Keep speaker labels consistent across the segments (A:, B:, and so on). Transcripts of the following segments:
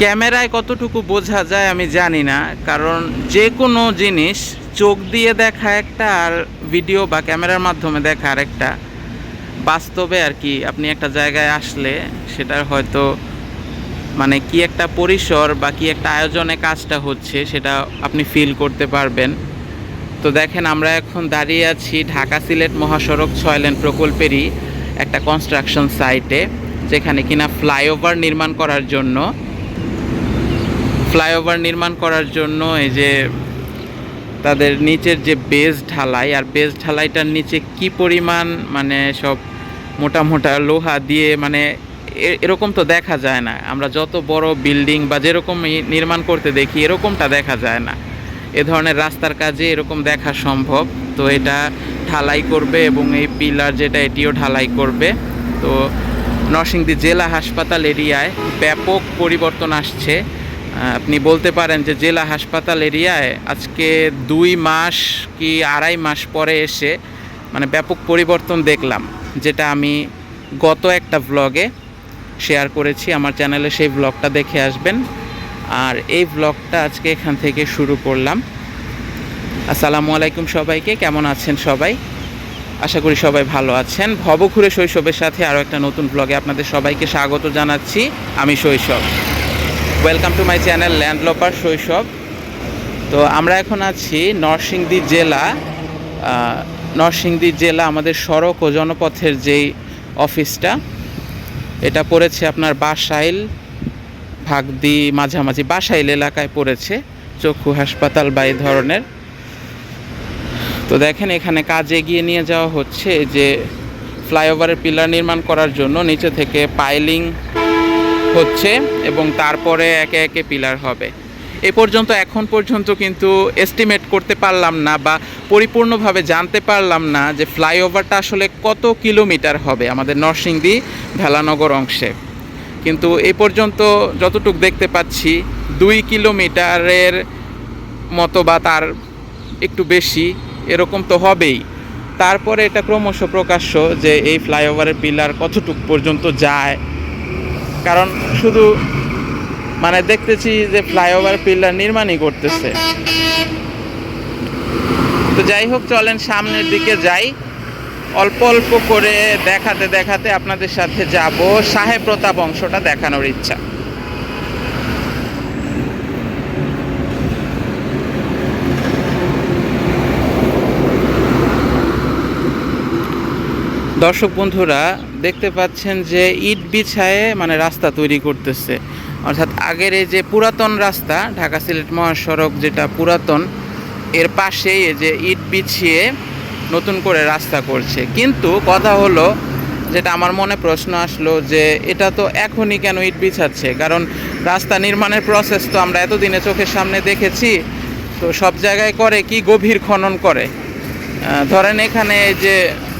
A: ক্যামেরায় কতটুকু বোঝা যায় আমি জানি না, কারণ যে কোনো জিনিস চোখ দিয়ে দেখা একটা আর ভিডিও বা ক্যামেরার মাধ্যমে দেখা আর একটা বাস্তবে আর কি আপনি একটা জায়গায় আসলে সেটার হয়তো মানে কি একটা পরিসর বা কি একটা আয়োজনে কাজটা হচ্ছে সেটা আপনি ফিল করতে পারবেন। তো দেখেন আমরা এখন দাঁড়িয়ে আছি ঢাকা সিলেট মহাসড়ক ছয় লেন প্রকল্পেরই একটা কনস্ট্রাকশন সাইটে যেখানে কিনা ফ্লাইওভার নির্মাণ করার জন্য ফ্লাইওভার নির্মাণ করার জন্য এই যে তাদের নিচের যে বেজ ঢালাই, আর বেজ ঢালাইটার নিচে কি পরিমাণ মানে সব মোটা মোটা লোহা দিয়ে মানে এরকম তো দেখা যায় না। আমরা যত বড় বিল্ডিং বা যেরকম নির্মাণ করতে দেখি, এরকমটা দেখা যায় না। এ ধরনের রাস্তার কাজে এরকম দেখা সম্ভব। তো এটা ঢালাই করবে এবং এই পিলার যেটা, এটিও ঢালাই করবে। তো নরসিংদী জেলা হাসপাতাল এরিয়ায় ব্যাপক পরিবর্তন আসছে। আপনি বলতে পারেন যে জেলা হাসপাতাল এরিয়ায় আজকে দুই মাস কি আড়াই মাস পরে এসে মানে ব্যাপক পরিবর্তন দেখলাম, যেটা আমি গত একটা ব্লগে শেয়ার করেছি। আমার চ্যানেলে সেই ব্লগটা দেখে আসবেন। আর এই ব্লগটা আজকে এখান থেকে শুরু করলাম। আসসালামু আলাইকুম সবাইকে, কেমন আছেন সবাই? আশা করি সবাই ভালো আছেন। ভবঘুরে শৈশবের সাথে আরও একটা নতুন ব্লগে আপনাদের সবাইকে স্বাগত জানাচ্ছি। আমি Shoishob. Welcome to my channel landloper Shoishob তো আমরা এখন আছি নরসিংদী জেলা নরসিংদী জেলা আমাদের সড়ক ও জনপথের যেই অফিসটা, এটা পড়েছে আপনার বাসাইল, ভাগদি মাঝামাঝি, বাসাইল এলাকায় পড়েছে, চক্ষু হাসপাতাল বা এই ধরনের। তো দেখেন এখানে কাজ এগিয়ে নিয়ে যাওয়া হচ্ছে যে ফ্লাইওভারের পিলার নির্মাণ করার জন্য, নিচে থেকে পাইলিং হচ্ছে এবং তারপরে একে একে পিলার হবে। এ পর্যন্ত এখন পর্যন্ত কিন্তু এস্টিমেট করতে পারলাম না বা পরিপূর্ণভাবে জানতে পারলাম না যে ফ্লাইওভারটা আসলে কত কিলোমিটার হবে আমাদের নরসিংদী ভেলানগর অংশে। কিন্তু এ পর্যন্ত যতটুক দেখতে পাচ্ছি, দুই কিলোমিটারের মতো বা তার একটু বেশি এরকম তো হবেই। তারপরে এটা ক্রমশ প্রকাশ্য যে এই ফ্লাইওভারের পিলার কতটুক পর্যন্ত যায় কারণ শুধু মানে দেখতেছি যে ফ্লাইওভার পিলার নির্মাণই করতেছে। তো যাই হোক, চলেন সামনের দিকে যাই। অল্প অল্প করে দেখাতে দেখাতে আপনাদের সাথে যাব। সাহেব প্রতাপ অংশটা দেখানোর ইচ্ছা। দর্শক বন্ধুরা দেখতে পাচ্ছেন যে ইট বিছায়ে মানে রাস্তা তৈরি করতেছে। অর্থাৎ আগের এই যে পুরাতন রাস্তা, ঢাকা সিলেট মহাসড়ক যেটা পুরাতন, এর পাশেই যে ইট বিছিয়ে নতুন করে রাস্তা করছে। কিন্তু কথা হলো, যেটা আমার মনে প্রশ্ন আসলো যে এটা তো এখনই কেন ইট বিছাচ্ছে? কারণ রাস্তা নির্মাণের প্রসেস তো আমরা এতদিনে চোখের সামনে দেখেছি, তো সব জায়গায় করে কি গভীর খনন করে? ধরেন এখানে যে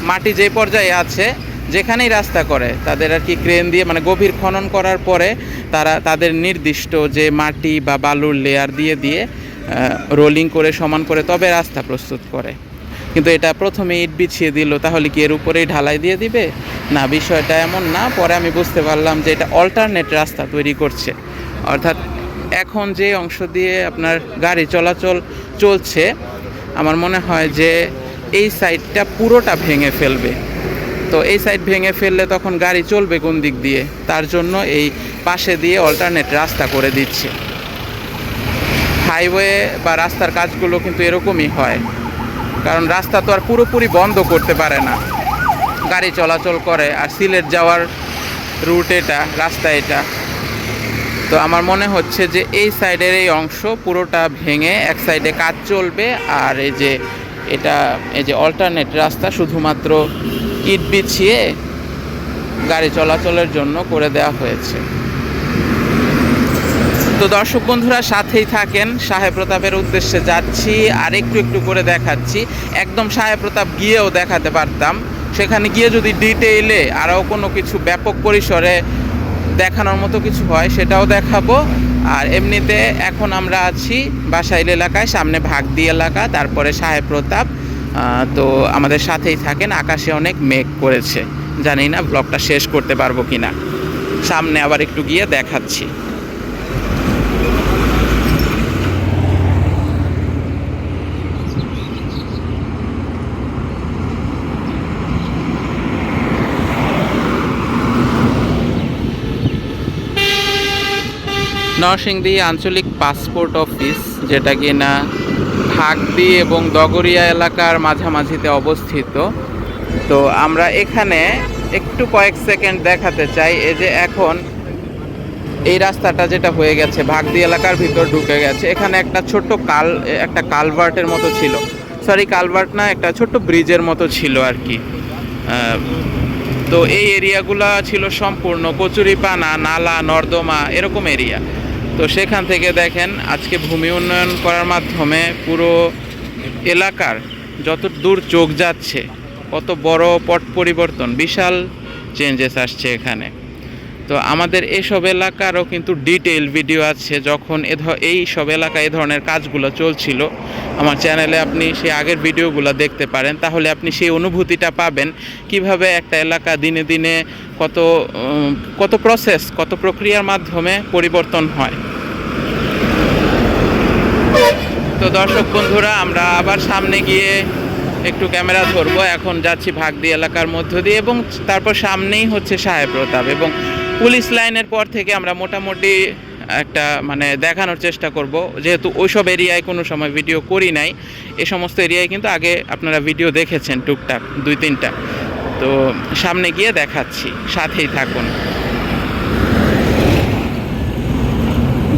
A: মাটি যে পর্যায়ে আছে যেখানেই রাস্তা করে, তাদের আর কি ক্রেন দিয়ে মানে গভীর খনন করার পরে তারা, তাদের নির্দিষ্ট যে মাটি বা বালুর লেয়ার দিয়ে দিয়ে রোলিং করে, সমান করে, তবে রাস্তা প্রস্তুত করে। কিন্তু এটা প্রথমে ইট বিছিয়ে দিল, তাহলে কি এর উপরেই ঢালাই দিয়ে দিবে? না, বিষয়টা এমন না, পরে আমি বুঝতে পারলাম যে এটা অল্টারনেট রাস্তা তৈরি করছে। অর্থাৎ এখন যে অংশ দিয়ে আপনার গাড়ি চলাচল চলছে, আমার মনে হয় যে এই সাইডটা পুরোটা ভেঙে ফেলবে। তো এই সাইড ভেঙে ফেললে তখন গাড়ি চলবে কোন দিক দিয়ে? তার জন্য এই পাশে দিয়ে অল্টারনেট রাস্তা করে দিচ্ছে। হাইওয়ে বা রাস্তার কাজগুলো কিন্তু এরকমই হয়। কারণ রাস্তা তো আর পুরোপুরি বন্ধ করতে পারে না। গাড়ি চলাচল করে আর সিলেট যাওয়ার রুট এটা, রাস্তা এটা। তো আমার মনে হচ্ছে যে এই সাইডের এই অংশ পুরোটা ভেঙে এক সাইডে কাজ চলবে আর এই যে এটা, এই যে অল্টারনেট রাস্তা শুধুমাত্র ইট বিছিয়ে গাড়ি চলাচলের জন্য করে দেওয়া হয়েছে। তো দর্শক বন্ধুরা, সাথেই থাকেন সাহেব প্রতাপের উদ্দেশ্যে যাচ্ছি, আর একটু একটু করে দেখাচ্ছি। একদম সাহেব প্রতাপ গিয়েও দেখাতে পারতাম। সেখানে গিয়ে যদি ডিটেইলে আরও কোনো কিছু ব্যাপক পরিসরে দেখানোর মতো কিছু হয়, সেটাও দেখাবো। আর এমনিতে এখন আমরা আছি বাসাইল এলাকায়, সামনে ভাগদি এলাকা, তারপরে সাহেব প্রতাপ। তো আমাদের সাথেই থাকেন। আকাশে অনেক মেঘ করেছে। জানি না ব্লগটা শেষ করতে পারব কি না সামনে আবার একটু গিয়ে দেখাচ্ছি। নরসিংদী আঞ্চলিক পাসপোর্ট অফিস, যেটা কি না ভাগদি এবং দগরিয়া এলাকার মাঝামাঝিতে অবস্থিত। তো আমরা এখানে একটু কয়েক সেকেন্ড দেখাতে চাই, এই যে এখন এই রাস্তাটা যেটা হয়ে গেছে ভাগদি এলাকার ভিতর ঢুকে গেছে। এখানে একটা ছোট্ট কাল, একটা কালভার্টের মতো ছিল। সরি কালভার্ট না, একটা ছোট্ট ব্রিজের মতো ছিল আর কি। তো এই এরিয়াগুলো ছিল সম্পূর্ণ কচুরিপানা, নালা, নর্দমা, এরকম এরিয়া। তো সেখান থেকে দেখেন আজকে ভূমি উন্নয়ন করার মাধ্যমে পুরো এলাকার যত দূর চোখ যাচ্ছে, কত বড় পট পরিবর্তন, বিশাল চেঞ্জেস আসছে এখানে। তো আমাদের এইসব এলাকারও কিন্তু ডিটেইল ভিডিও আছে যখন এ এই সব এলাকায় এ ধরনের কাজগুলো চলছিল। আমার চ্যানেলে আপনি সেই আগের ভিডিওগুলো দেখতে পারেন। তাহলে আপনি সেই অনুভূতিটা পাবেন কীভাবে একটা এলাকা দিনে দিনে কত কত প্রসেস কত প্রক্রিয়ার মাধ্যমে পরিবর্তন হয়। তো দর্শক বন্ধুরা, আমরা আবার সামনে গিয়ে একটু ক্যামেরা ধরবো। এখন যাচ্ছি ভাগদি এলাকার মধ্য দিয়ে এবং তারপর সামনেই হচ্ছে সাহেব প্রতাপ এবং পুলিশ লাইনের পর থেকে আমরা মোটামুটি একটা মানে দেখানোর চেষ্টা করব। যেহেতু ওইসব এরিয়ায় কোনো সময় ভিডিও করি নাই, এ সমস্ত এরিয়ায় কিন্তু আগে আপনারা ভিডিও দেখেছেন টুকটাক, দুই তিনটা। তো সামনে গিয়ে দেখাচ্ছি, সাথেই থাকুন।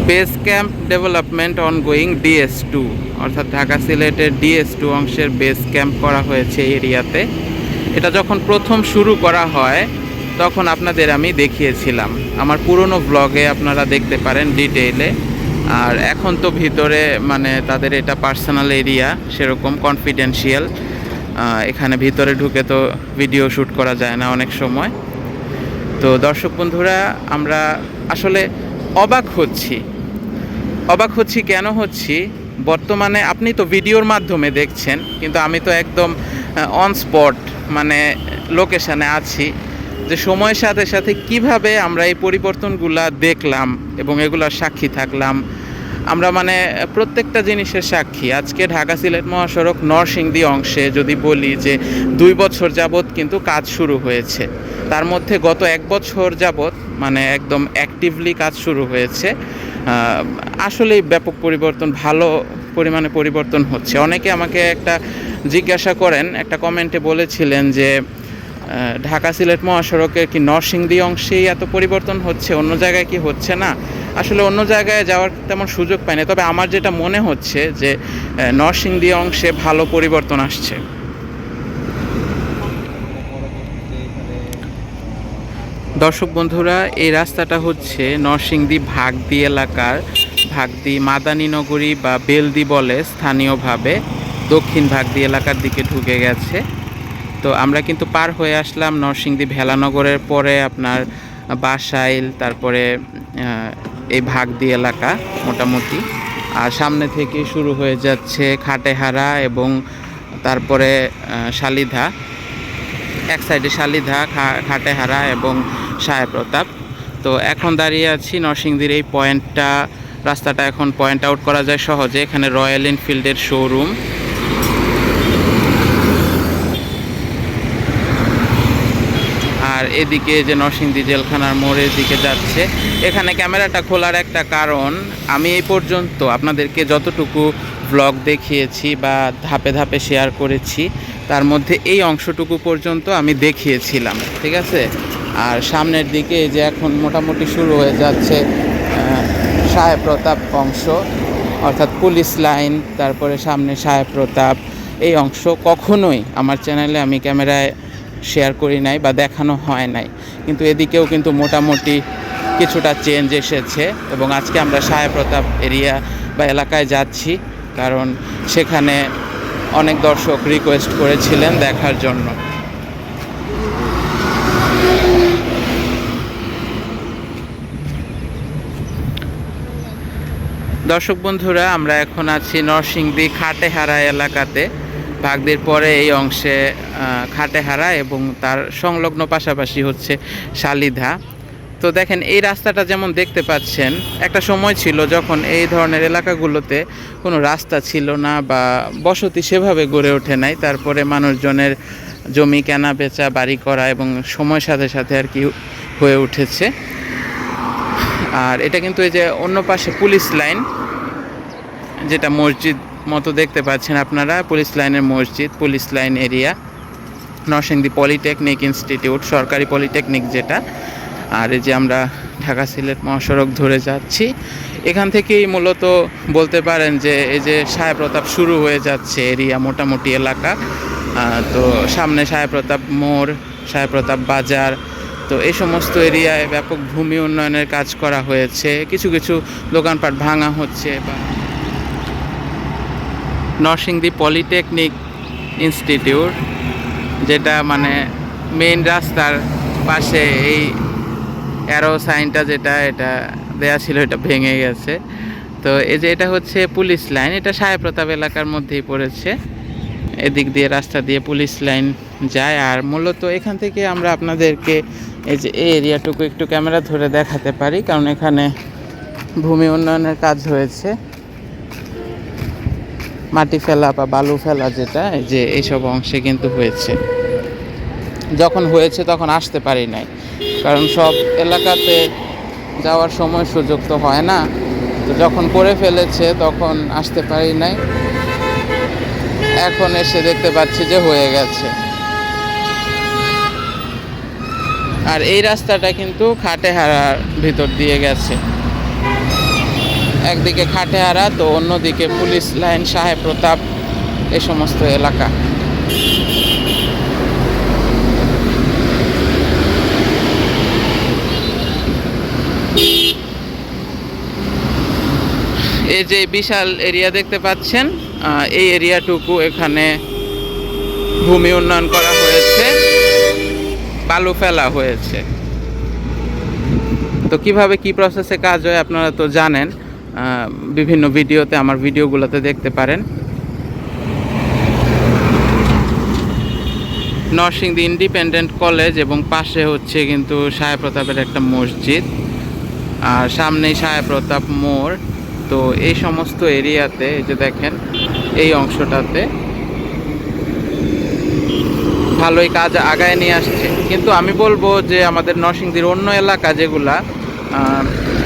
A: Base camp development ongoing D S two অর্থাৎ ঢাকা সিলেটের ডিএস টু অংশের বেস ক্যাম্প করা হয়েছে এরিয়াতে। এটা যখন প্রথম শুরু করা হয় তখন আপনাদের আমি দেখিয়েছিলাম। আমার পুরনো ব্লগে আপনারা দেখতে পারেন ডিটেইলে আর এখন তো ভিতরে মানে তাদের এটা পার্সোনাল এরিয়া সেরকম কনফিডেন্সিয়াল এখানে ভিতরে ঢুকে তো ভিডিও শ্যুট করা যায় না অনেক সময়। তো দর্শক বন্ধুরা, আমরা আসলে অবাক হচ্ছি। অবাক হচ্ছি কেন হচ্ছি? বর্তমানে আপনি তো ভিডিওর মাধ্যমে দেখছেন, কিন্তু আমি তো একদম অন স্পট মানে লোকেশানে আছি। যে সময়ের সাথে সাথে কীভাবে আমরা এই পরিবর্তনগুলা দেখলাম এবং এগুলার সাক্ষী থাকলাম, আমরা মানে প্রত্যেকটা জিনিসের সাক্ষী। আজকে ঢাকা সিলেট মহাসড়ক নরসিংদী অংশে যদি বলি যে দুই বছর যাবৎ কিন্তু কাজ শুরু হয়েছে। তার মধ্যে গত এক বছর যাবৎ মানে একদম অ্যাক্টিভলি কাজ শুরু হয়েছে। আসলেই ব্যাপক পরিবর্তন, ভালো পরিমাণে পরিবর্তন হচ্ছে। অনেকে আমাকে একটা জিজ্ঞাসা করেন, একটা কমেন্টে বলেছিলেন যে ঢাকা সিলেট মহাসড়কের কি নরসিংদী অংশেই এত পরিবর্তন হচ্ছে? অন্য জায়গায় কি হচ্ছে না? আসলে অন্য জায়গায় যাওয়ার তেমন সুযোগ পাইনি। তবে আমার যেটা মনে হচ্ছে যে নরসিংদী অংশে ভালো পরিবর্তন আসছে। দর্শক বন্ধুরা, এই রাস্তাটা হচ্ছে নরসিংদী ভাগদি এলাকার, ভাগদি মাদানীনগরী বা বেলদি বলে স্থানীয়ভাবে দক্ষিণ ভাগদি এলাকার দিকে ঢুকে গেছে। তো আমরা কিন্তু পার হয়ে আসলাম নরসিংদী ভেলানগরের পরে আপনার বাসাইল, তারপরে এই ভাগদি এলাকা মোটামুটি। আর সামনে থেকে শুরু হয়ে যাচ্ছে খাটেহারা এবং তারপরে শালিধা। এক সাইডে শালিধা খাটেহারা এবং সাহেব প্রতাপ তো এখন দাঁড়িয়ে আছি নরসিংদীর এই পয়েন্টটা, রাস্তাটা এখন পয়েন্ট আউট করা যায় সহজে। এখানে রয়্যাল এনফিল্ডের শোরুম আর এদিকে যে নরসিংদী জেলখানার মোড়ের দিকে যাচ্ছে। এখানে ক্যামেরাটা খোলার একটা কারণ, আমি এই পর্যন্ত আপনাদেরকে যতটুকু ব্লগ দেখিয়েছি বা ধাপে ধাপে শেয়ার করেছি, তার মধ্যে এই অংশটুকু পর্যন্ত আমি দেখিয়েছিলাম, ঠিক আছে? আর সামনের দিকে যে এখন মোটামুটি শুরু হয়ে যাচ্ছে সাহেব প্রতাপ অংশ, অর্থাৎ পুলিশ লাইন, তারপরে সামনে সাহেব প্রতাপ, এই অংশ কখনোই আমার চ্যানেলে আমি ক্যামেরায় শেয়ার করি নাই বা দেখানো হয় নাই। কিন্তু এদিকেও কিন্তু মোটামুটি কিছুটা চেঞ্জ এসেছে এবং আজকে আমরা সাহেব প্রতাপ এরিয়া বা এলাকায় যাচ্ছি কারণ সেখানে অনেক দর্শক রিকোয়েস্ট করেছিলেন দেখার জন্য। দর্শক বন্ধুরা, আমরা এখন আছি নরসিংদী খাটেহারা এলাকাতে। ভাগদের পরে এই অংশে আহ, খাটেহারা এবং তার সংলগ্ন পাশাপাশি হচ্ছে শালিধা। তো দেখেন এই রাস্তাটা যেমন দেখতে পাচ্ছেন একটা সময় ছিল যখন এই ধরনের এলাকাগুলোতে কোনো রাস্তা ছিল না বা বসতি সেভাবে গড়ে ওঠে নাই। তারপরে মানুষজনের জমি কেনা বেচা বাড়ি করা এবং সময়ের সাথে সাথে আর কি হয়ে উঠেছে। আর এটা কিন্তু এই যে অন্য পাশে পুলিশ লাইন যেটা মসজিদ মতো দেখতে পাচ্ছেন আপনারা, পুলিশ লাইনের মসজিদ, police line area, Narsingdi polytechnic institute, সরকারি পলিটেকনিক যেটা। আর এই যে আমরা ঢাকা সিলেট মহাসড়ক ধরে যাচ্ছি। এখান থেকেই মূলত বলতে পারেন যে এই যে সাহেবপ্রতাপ শুরু হয়ে যাচ্ছে এরিয়া, মোটামুটি এলাকা। তো সামনে সাহেবপ্রতাপ মোড় সাহেবপ্রতাপ বাজার। তো এই সমস্ত এরিয়ায় ব্যাপক ভূমি উন্নয়নের কাজ করা হয়েছে। কিছু কিছু দোকানপাট ভাঙা হচ্ছে বা নরসিংদী পলিটেকনিক ইনস্টিটিউট, যেটা মানে মেইন রাস্তার পাশে এই অ্যারো সাইনটা যেটা, এটা দেয়া ছিল, এটা ভেঙে গেছে। তো এই যে এটা হচ্ছে পুলিশ লাইন, এটা সাহেব প্রতাপ এলাকার মধ্যেই পড়েছে। এদিক দিয়ে রাস্তা দিয়ে পুলিশ লাইন যায়, আর মূলত এখান থেকে আমরা আপনাদেরকে এই যে এই এরিয়াটুকু একটু ক্যামেরা ধরে দেখাতে পারি, কারণ এখানে ভূমি উন্নয়নের কাজ হয়েছে। মাটি ফেলা বা বালু ফেলা যেটা যে এইসব অংশে কিন্তু হয়েছে। যখন হয়েছে তখন আসতে পারি নাই। কারণ সব এলাকাতে যাওয়ার সময় সুযোগ তো হয় না। তো যখন করে ফেলেছে তখন আসতে পারি নাই। এখন এসে দেখতে পাচ্ছি যে হয়ে গেছে। আর এই রাস্তাটা কিন্তু খাটেহারার ভিতর দিয়ে গেছে। একদিকে খাটেহারা, তো অন্যদিকে পুলিশ লাইন, সাহেব প্রতাপ, এ সমস্ত এলাকা। এই যে বিশাল এরিয়া দেখতে পাচ্ছেন এই এরিয়াটুকু এখানে ভূমি উন্নয়ন করা হয়েছে, বালু ফেলা হয়েছে। তো কীভাবে কি প্রসেসে কাজ হয় আপনারা তো জানেন বিভিন্ন ভিডিওতে আমার ভিডিওগুলোতে দেখতে পারেন। নরসিংদী ইন্ডিপেন্ডেন্ট কলেজ এবং পাশে হচ্ছে কিন্তু সাহেব প্রতাপের একটা মসজিদ। আর সামনেই সাহেব প্রতাপ মোড়। তো এই সমস্ত এরিয়াতে এই যে দেখেন, এই অংশটাতে ভালোই কাজ আগায় নিয়ে আসছে। কিন্তু আমি বলব যে আমাদের নরসিংদীর অন্য এলাকা যেগুলা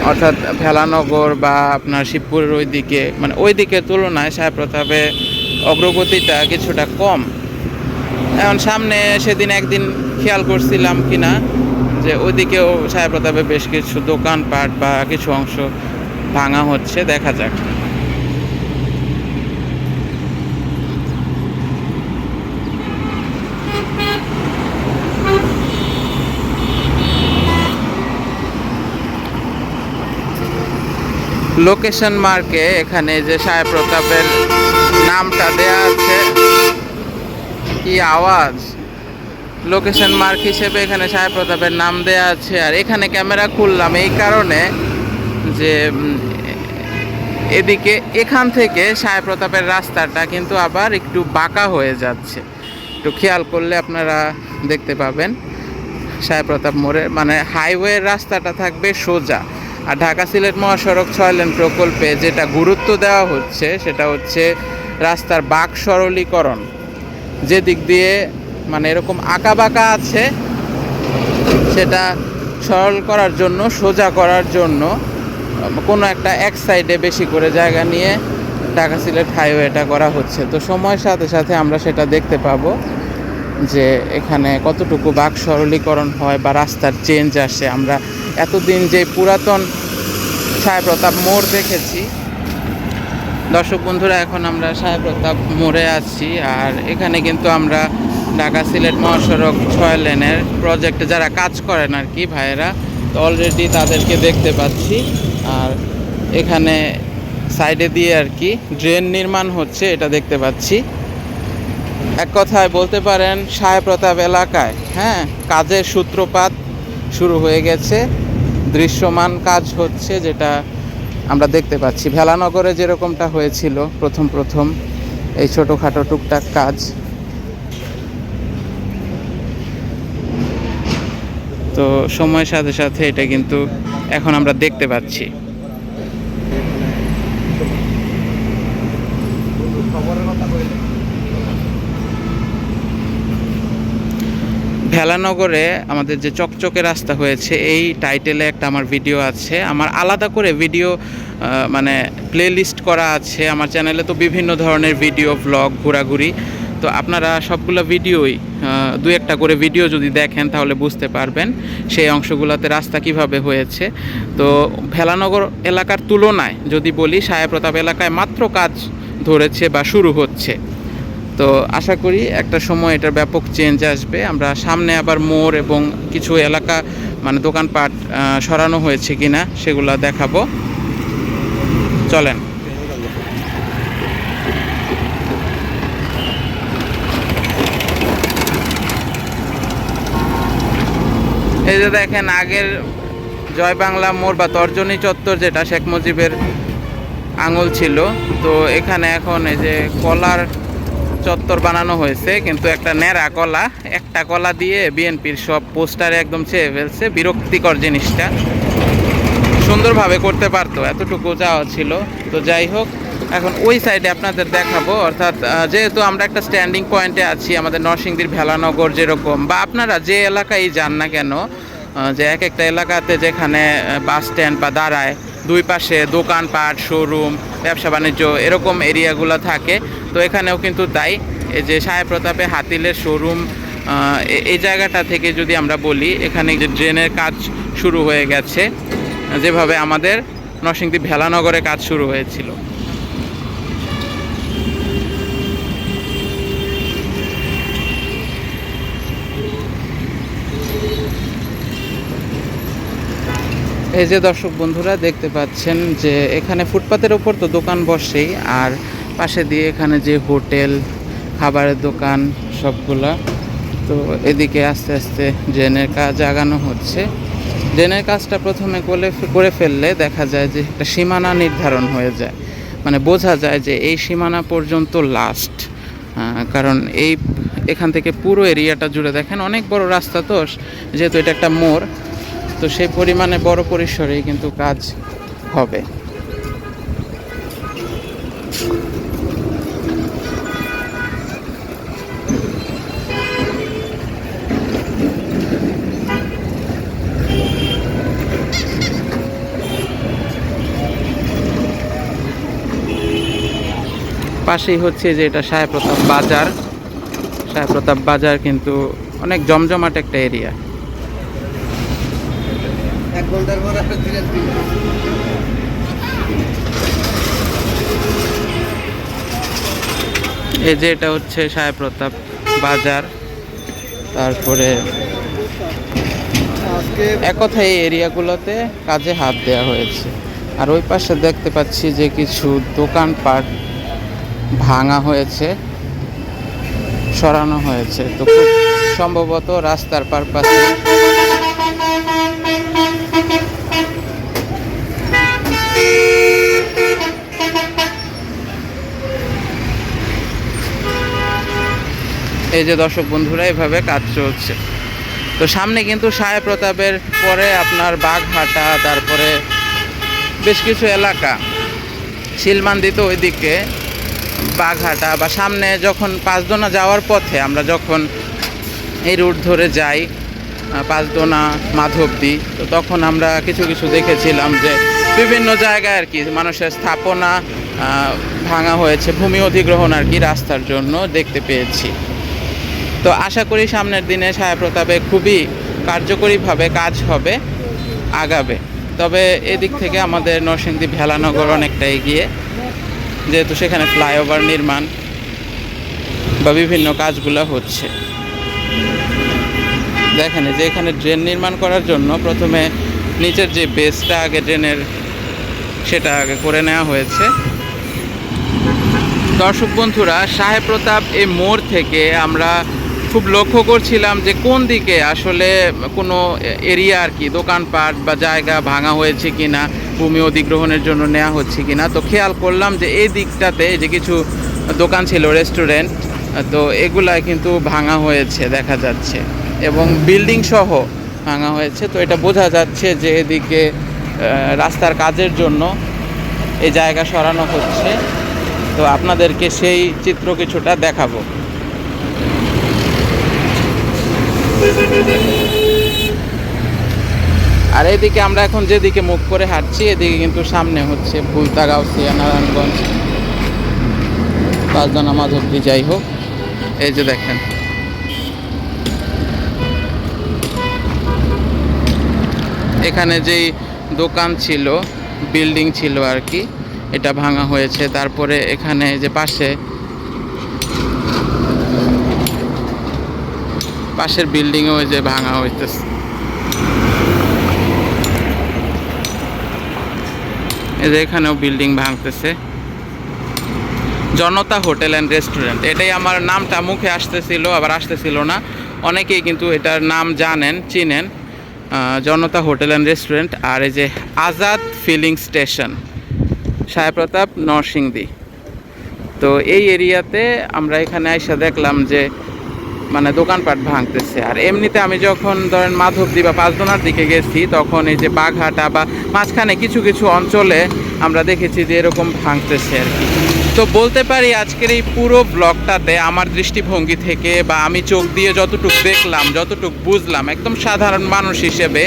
A: অর্থাৎ ভেলানগর বা আপনার শিবপুরের ওই দিকে মানে ওই দিকের তুলনায় সাহেব প্রতাপে অগ্রগতিটা কিছুটা কম। এখন সামনে সেদিন একদিন খেয়াল করছিলাম কি না যে ওইদিকেও সাহেব প্রতাপে বেশ কিছু দোকানপাট বা কিছু অংশ ভাঙা হচ্ছে, দেখা যাক। লোকেশন মার্কে এখানে যে সাহেব প্রতাপের নামটা দেয়া আছে, কি আওয়াজ? লোকেশন মার্ক হিসেবে এখানে সাহেব প্রতাপের নাম দেয়া আছে। আর এখানে ক্যামেরা খুললাম এই কারণে যে এদিকে, এখান থেকে সাহেব প্রতাপের রাস্তাটা কিন্তু আবার একটু বাঁকা হয়ে যাচ্ছে। একটু খেয়াল করলে আপনারা দেখতে পাবেন। সাহেব প্রতাপ মোড়ে মানে হাইওয়ের রাস্তাটা থাকবে সোজা। আর ঢাকা সিলেট মহাসড়ক ছয় লেন প্রকল্পে যেটা গুরুত্ব দেওয়া হচ্ছে, সেটা হচ্ছে রাস্তার বাক সরলীকরণ। যে দিক দিয়ে মানে এরকম আঁকা বাঁকা আছে, সেটা সরল করার জন্য, সোজা করার জন্য কোনো একটা এক সাইডে বেশি করে জায়গা নিয়ে ঢাকা সিলেট হাইওয়েটা করা হচ্ছে। তো সময়ের সাথে সাথে আমরা সেটা দেখতে পাবো যে এখানে কতটুকু বাক সরলীকরণ হয় বা রাস্তার চেঞ্জ আসে। আমরা এতদিন যে পুরাতন সাহেব প্রতাপ মোড় দেখেছি। দর্শক বন্ধুরা, এখন আমরা সাহেব প্রতাপ মোড়ে আছি আর এখানে কিন্তু আমরা ঢাকা সিলেট মহাসড়ক ছয় লেনের প্রজেক্টে যারা কাজ করেন আর কি ভাইয়েরা, তো অলরেডি তাদেরকে দেখতে পাচ্ছি। আর এখানে সাইডে দিয়ে আর কি ড্রেন নির্মাণ হচ্ছে, এটা দেখতে পাচ্ছি। এক কথায় বলতে পারেন সাহেব প্রতাপ এলাকায় হ্যাঁ কাজের সূত্রপাত শুরু হয়ে গেছে। দৃশ্যমান কাজ হচ্ছে যেটা আমরা দেখতে পাচ্ছি। ভেলানগরে যেরকমটা হয়েছিল প্রথম প্রথম এই ছোটোখাটো টুকটাক কাজ। তো সময়ের সাথে সাথে এটা কিন্তু এখন আমরা দেখতে পাচ্ছি। ভেলানগরে আমাদের যে চকচকে রাস্তা হয়েছে, এই টাইটেলে একটা আমার ভিডিও আছে। আমার আলাদা করে ভিডিও মানে প্লে লিস্ট করা আছে। আমার চ্যানেলে তো বিভিন্ন ধরনের ভিডিও ব্লগ ঘোরাঘুরি। তো আপনারা সবগুলো ভিডিওই দু একটা করে ভিডিও যদি দেখেন তাহলে বুঝতে পারবেন সেই অংশগুলোতে রাস্তা কীভাবে হয়েছে। তো ভেলানগর এলাকার তুলনায় যদি বলি, সায়াপ্রতাপ এলাকায় মাত্র কাজ ধরেছে বা শুরু হচ্ছে। তো আশা করি একটা সময় এটার ব্যাপক চেঞ্জ আসবে। আমরা সামনে আবার মোড় এবং কিছু এলাকা মানে দোকানপাট সরানো হয়েছে কিনা সেগুলো দেখাবো। চলেন। এই যে দেখেন, আগের জয় বাংলা মোড় বা তর্জনী চত্বর যেটা শেখ মুজিবের আঙুল ছিল, তো এখানে এখন এই যে কলার চত্বর বানানো হয়েছে, কিন্তু একটা ন্যাড়া কলা, একটা কলা দিয়ে বিএনপির সব পোস্টারে একদম ছেয়ে ফেলছে, বিরক্তিকর জিনিসটা। সুন্দরভাবে করতে পারতো, এতটুকু যাওয়া ছিল। তো যাই হোক, এখন ওই সাইডে আপনাদের দেখাবো, অর্থাৎ যেহেতু আমরা একটা স্ট্যান্ডিং পয়েন্টে আছি, আমাদের নরসিংদীর ভেলানগর যেরকম, বা আপনারা যে এলাকায় যান না কেন যে এক একটা এলাকাতে যেখানে বাস স্ট্যান্ড বা দাঁড়ায় দুই পাশে দোকানপাট শোরুম ব্যবসা বাণিজ্য, এরকম এরিয়াগুলো থাকে। তো এখানেও কিন্তু তাই। এই যে সাহেব প্রতাপে হাতিলের শোরুম এই জায়গাটা থেকে যদি আমরা বলি, এখানে যে ড্রেনের কাজ শুরু হয়ে গেছে, যেভাবে আমাদের নরসিংদী ভেলানগরে কাজ শুরু হয়েছিল। এই যে দর্শক বন্ধুরা, দেখতে পাচ্ছেন যে এখানে ফুটপাতের ওপর তো দোকান বসেই, আর পাশে দিয়ে এখানে যে হোটেল, খাবারের দোকান সবগুলা। তো এদিকে আস্তে আস্তে ড্রেনের কাজ আগানো হচ্ছে। ড্রেনের কাজটা প্রথমে করে করে ফেললে দেখা যায় যে একটা সীমানা নির্ধারণ হয়ে যায়। মানে বোঝা যায় যে এই সীমানা পর্যন্ত লাস্ট কারণ এই, এখান থেকে পুরো এরিয়াটা জুড়ে দেখেন, অনেক বড় রাস্তা তো, যেহেতু এটা একটা মোড়। তো সেই পরিমাণে বড় পরিসরেই কিন্তু কাজ হবে। পাশেই হচ্ছে যে এটা সাহেবপ্রতাপ বাজার। সাহেবপ্রতাপ বাজার কিন্তু অনেক জমজমাট একটা এরিয়া। এই যে এটা হচ্ছে সাহেবপ্রতাপ বাজার। তারপরে এক কথায় এই এরিয়াগুলোতে কাজে হাত দেওয়া হয়েছে। আর ওই পাশে দেখতে পাচ্ছি যে কিছু দোকানপাট ভাঙা হয়েছে সরানো হয়েছে। তো খুব সম্ভবত রাস্তার পারপাসে এই যে দর্শক বন্ধুরা, এভাবে কাজ চলছে। তো সামনে কিন্তু সাহেব প্রতাপের পরে আপনার বাঘহাটা, তারপরে বেশ কিছু এলাকা। শিলমান্দিত ওইদিকে বাঘহাটা বা সামনে যখন পাঁচদোনা যাওয়ার পথে আমরা যখন এই রুট ধরে যাই পাঁচদোনা, মাধবদী, তো তখন আমরা কিছু কিছু দেখেছিলাম যে বিভিন্ন জায়গায় আর কি মানুষের স্থাপনা ভাঙা হয়েছে, ভূমি অধিগ্রহণ আর কি রাস্তার জন্য দেখতে পেয়েছি। তো আশা করি সামনের দিনে ছায়া প্রতাপে খুবই কার্যকরীভাবে কাজ হবে, আগাবে। তবে এদিক থেকে আমাদের নরসিংদী ভেলানগর অনেকটা এগিয়ে, যেহেতু সেখানে ফ্লাইওভার নির্মাণ বা বিভিন্ন কাজগুলো হচ্ছে। দেখেন যে এখানে ড্রেন নির্মাণ করার জন্য প্রথমে নিচের যে বেসটা আগে ড্রেনের সেটা আগে করে নেওয়া হয়েছে। দর্শক বন্ধুরা সাহেব প্রতাপ এই মোড় থেকে আমরা খুব লক্ষ্য করছিলাম যে কোন দিকে আসলে কোনো এরিয়া আর কি, দোকানপাট বা জায়গা ভাঙা হয়েছে কি না ভূমি অধিগ্রহণের জন্য নেওয়া হচ্ছে কি না তো খেয়াল করলাম যে এই দিকটাতে যে কিছু দোকান ছিল, রেস্টুরেন্ট, তো এগুলায় কিন্তু ভাঙা হয়েছে, দেখা যাচ্ছে। এবং বিল্ডিং সহ ভাঙা হয়েছে। তো এটা বোঝা যাচ্ছে যে এদিকে রাস্তার কাজের জন্য এই জায়গা সরানো হচ্ছে। তো আপনাদেরকে সেই চিত্র কিছুটা দেখাবো। আর এদিকে আমরা এখন যেদিকে মুখ করে হাঁটছি, এদিকে কিন্তু সামনে হচ্ছে ভুলতা গাউসিয়া নারায়ণগঞ্জ পাঁচদানা মাধবদি যাই হোক। এই যে দেখেন। এখানে যেই দোকান ছিল, বিল্ডিং ছিল আর কি, এটা ভাঙা হয়েছে। তারপরে এখানে যে পাশে পাশের বিল্ডিংও যে ভাঙা হইতেছে। এই যে এখানেও বিল্ডিং ভাঙতেছে। জনতা হোটেল অ্যান্ড রেস্টুরেন্ট এটাই আমার নামটা মুখে আসতেছিল, আবার আসতেছিল না। অনেকেই কিন্তু এটার নাম জানেন, চিনেন। জনতা হোটেল অ্যান্ড রেস্টুরেন্ট আর এই যে আজাদ ফিলিং স্টেশন সাহেবপ্রতাপ নরসিংদী। তো এই এরিয়াতে আমরা এখানে আইসা দেখলাম যে মানে দোকানপাট ভাঙতেছে। আর এমনিতে আমি যখন ধরেন মাধবদী বা পাঁচদোনার দিকে গেছি, তখন এই যে বাঘহাটা বা মাঝখানে কিছু কিছু অঞ্চলে আমরা দেখেছি যে এরকম ভাঙতেছে আর কি। তো বলতে পারি আজকের এই পুরো ব্লগটাতে আমার দৃষ্টিভঙ্গি থেকে বা আমি চোখ দিয়ে যতটুকু দেখলাম, যতটুকু বুঝলাম, একদম সাধারণ মানুষ হিসেবে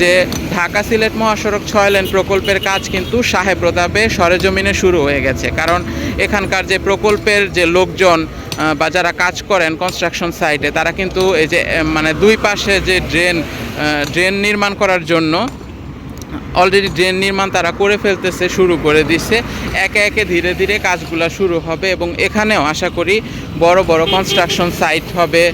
A: যে ঢাকা সিলেট মহাসড়ক ছয় লেন প্রকল্পের কাজ কিন্তু সাহেব প্রতাপে সরেজমিনে শুরু হয়ে গেছে। কারণ এখানকার যে প্রকল্পের যে লোকজন বা যারা কাজ করেন কনস্ট্রাকশন সাইটে তারা কিন্তু এই যে মানে দুই পাশে যে ড্রেন ড্রেন নির্মাণ করার জন্য অলরেডি ড্রেন নির্মাণ তারা করে ফেলতেছে, শুরু করে দিচ্ছে একে একে ধীরে ধীরে কাজগুলো শুরু হবে এবং এখানেও আশা করি বড় বড় কনস্ট্রাকশন সাইট হবে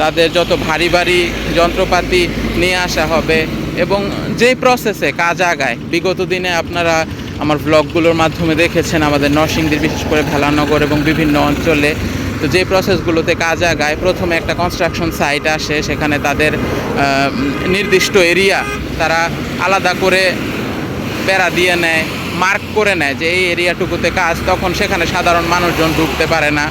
A: তাদের যত ভারী ভারী যন্ত্রপাতি নিয়ে আসা হবে এবং যেই প্রসেসে কাজ আগায়, বিগত দিনে আপনারা আমার ব্লগগুলোর মাধ্যমে দেখেছেন আমাদের নরসিংদীর, বিশেষ করে ভেলানগর এবং বিভিন্ন অঞ্চলে তো যে প্রসেসগুলোতে কাজ আগায় প্রথমে একটা কনস্ট্রাকশন সাইট আসে, সেখানে তাদের নির্দিষ্ট এরিয়া তারা আলাদা করে বেড়া দিয়ে নেয় মার্ক করে নেয় যে এই এরিয়াটুকুতে কাজ, তখন সেখানে সাধারণ মানুষজন ঢুকতে পারে না।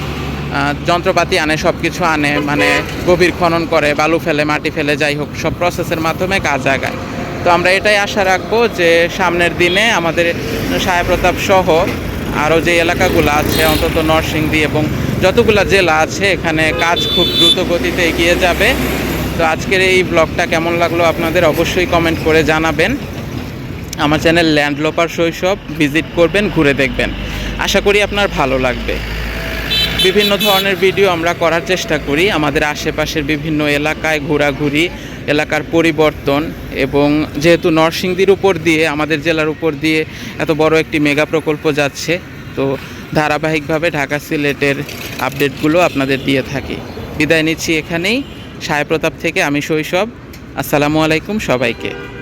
A: যন্ত্রপাতি আনে সব কিছু আনে মানে গভীর খনন করে, বালু ফেলে, মাটি ফেলে, যাই হোক, সব প্রসেসের মাধ্যমে কাজ আগায়। তো আমরা এটাই আশা রাখব যে সামনের দিনে আমাদের সাহেবপ্রতাপ সহ আরও যে এলাকাগুলো আছে, অন্তত নরসিংদী এবং যতগুলো জেলা আছে, এখানে কাজ খুব দ্রুত গতিতে এগিয়ে যাবে। তো আজকের এই ব্লগটা কেমন লাগল আপনাদের অবশ্যই কমেন্ট করে জানাবেন। আমার চ্যানেল ল্যান্ডলোপার শৈশব ভিজিট করবেন, ঘুরে দেখবেন। আশা করি আপনার ভালো লাগবে। বিভিন্ন ধরনের ভিডিও আমরা করার চেষ্টা করি। আমাদের আশেপাশের বিভিন্ন এলাকায় ঘোরাঘুরি, এলাকার পরিবর্তন এবং যেহেতু নরসিংদীর উপর দিয়ে, আমাদের জেলার উপর দিয়ে এত বড় একটি মেগা প্রকল্প যাচ্ছে, তো ধারাবাহিকভাবে ঢাকা সিলেটের আপডেটগুলো আপনাদের দিয়ে থাকি। বিদায় নিচ্ছি এখানেই। সায়প্রতাপ প্রতাপ থেকে আমি শৈশব। আসসালামু আলাইকুম সবাইকে।